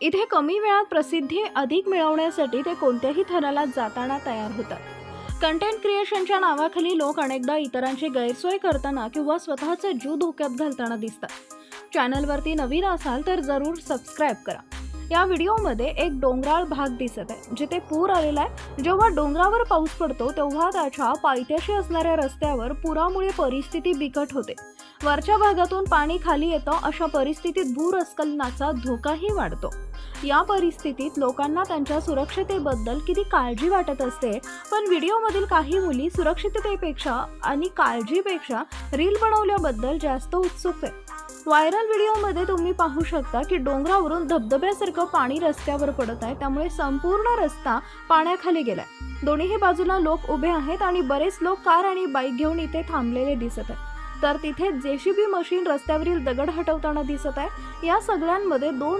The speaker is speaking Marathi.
इथे कमी वेळात प्रसिद्धी अधिक मिळवण्यासाठी ते कोणत्याही थराला जाताना तयार होतात. कंटेंट क्रिएशनच्या नावाखाली लोक अनेकदा इतरांची गैरसोय करताना किंवा स्वतःचे जू धोक्यात घालताना दिसतात. चॅनलवरती नवीन असाल तर जरूर सबस्क्राईब करा. या व्हिडिओमध्ये एक डोंगराळ भाग दिसत आहे जिथे पूर आलेला आहे. जेव्हा डोंगरावर पाऊस पडतो तेव्हा त्याच्या पायथ्याशी असणाऱ्या रस्त्यावर पुरामुळे परिस्थिती बिकट होते. वरच्या भागातून पाणी खाली येतं अशा परिस्थितीत भूरस्खलनाचा धोकाही वाढतो. या परिस्थितीत लोकांना त्यांच्या सुरक्षतेबद्दल किती काळजी वाटत असते पण व्हिडिओमधील काही मुली सुरक्षिततेपेक्षा आणि काळजीपेक्षा रील बनवल्याबद्दल जास्त उत्सुक आहे व्हायरल व्हिडिओमध्ये तुम्ही पाहू शकता की डोंगरावरून धबधब्यासारखं पाणी रस्त्यावर पडत आहे त्यामुळे संपूर्ण रस्ता पाण्याखाली गेलाय. दोन्ही बाजूला लोक उभे आहेत आणि बरेच लोक कार आणि बाईक घेऊन इथे थांबलेले दिसत आहेत. तर तिथे जेसीबी मशीन रस्त्यावरील दगड हटवताना दिसत आहे. या सगळ्यांमध्ये दोन